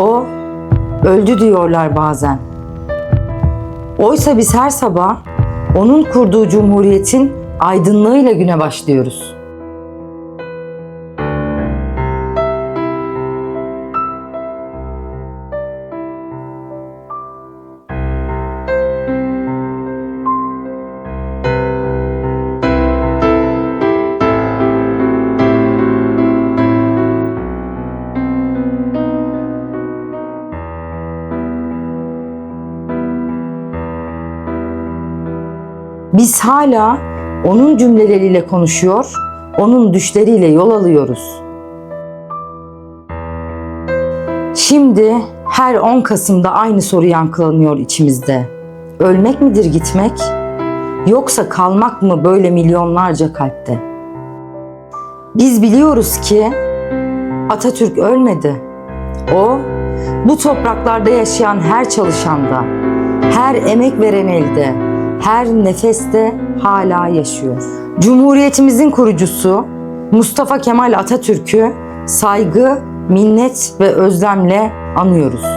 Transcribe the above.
O öldü diyorlar bazen. Oysa biz her sabah onun kurduğu cumhuriyetin aydınlığıyla güne başlıyoruz. Biz hala onun cümleleriyle konuşuyor, onun düşleriyle yol alıyoruz. Şimdi her 10 Kasım'da aynı soru yankılanıyor içimizde. Ölmek midir gitmek? Yoksa kalmak mı böyle milyonlarca kalpte? Biz biliyoruz ki Atatürk ölmedi. O bu topraklarda yaşayan her çalışanda, her emek veren elde, her nefeste hala yaşıyor. Cumhuriyetimizin kurucusu Mustafa Kemal Atatürk'ü saygı, minnet ve özlemle anıyoruz.